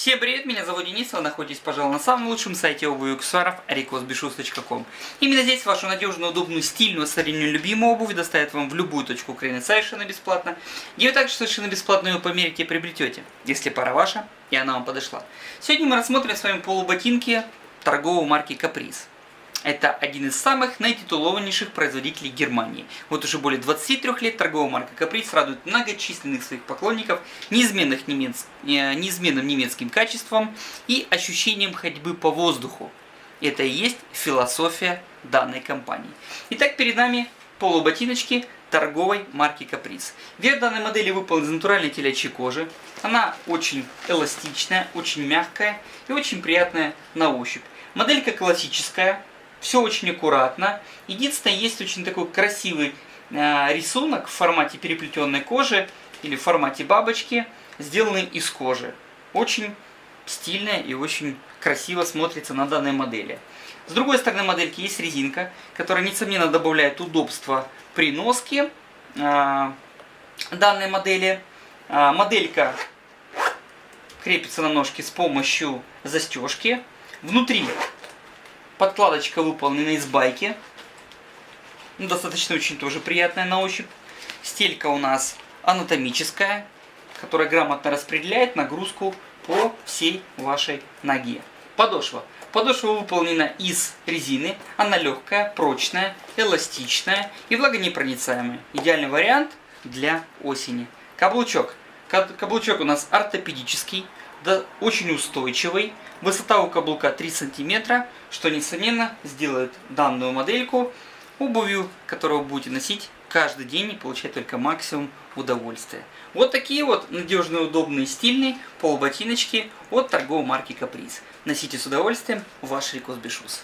Всем привет, меня зовут Денис, вы находитесь, пожалуй, на самом лучшем сайте обуви аксессуаров ricosbishus.com. Именно здесь вашу надежную, удобную, стильную, современную, любимую обувь доставят вам в любую точку Украины совершенно бесплатно, где вы также совершенно бесплатно ее померите и приобретете, если пара ваша и она вам подошла. Сегодня мы рассмотрим с вами полуботинки торговой марки Caprice. Это один из самых наититулованнейших производителей Германии. Вот уже более 23 лет торговая марка Caprice радует многочисленных своих поклонников неизменных немец... э, неизменным немецким качеством и ощущением ходьбы по воздуху. Это и есть философия данной компании. Итак, перед нами полуботиночки торговой марки Caprice. Верх данной модели выполнен из натуральной телячьей кожи. Она очень эластичная, очень мягкая и очень приятная на ощупь. Моделька классическая, все очень аккуратно. Единственное, есть очень такой красивый э, рисунок в формате переплетенной кожи или в формате бабочки, сделанный из кожи. Очень стильно и очень красиво смотрится на данной модели. С другой стороны модельки есть резинка, которая, несомненно, добавляет удобства при носке э, данной модели. Э, моделька крепится на ножке с помощью застежки. Внутри Подкладочка выполнена из байки. Ну, достаточно очень тоже приятная на ощупь. Стелька у нас анатомическая, которая грамотно распределяет нагрузку по всей вашей ноге. Подошва. Подошва выполнена из резины. Она легкая, прочная, эластичная и влагонепроницаемая. Идеальный вариант для осени. Каблучок. Каблучок у нас ортопедический да, очень устойчивый. Высота у каблука 3 сантиметра, что несомненно сделает данную модельку обувью, которую будете носить каждый день и получать только максимум удовольствия. Вот такие вот надежные, удобные, стильные полуботиночки от торговой марки Caprice. Носите с удовольствием, ваш Рикос Бешус.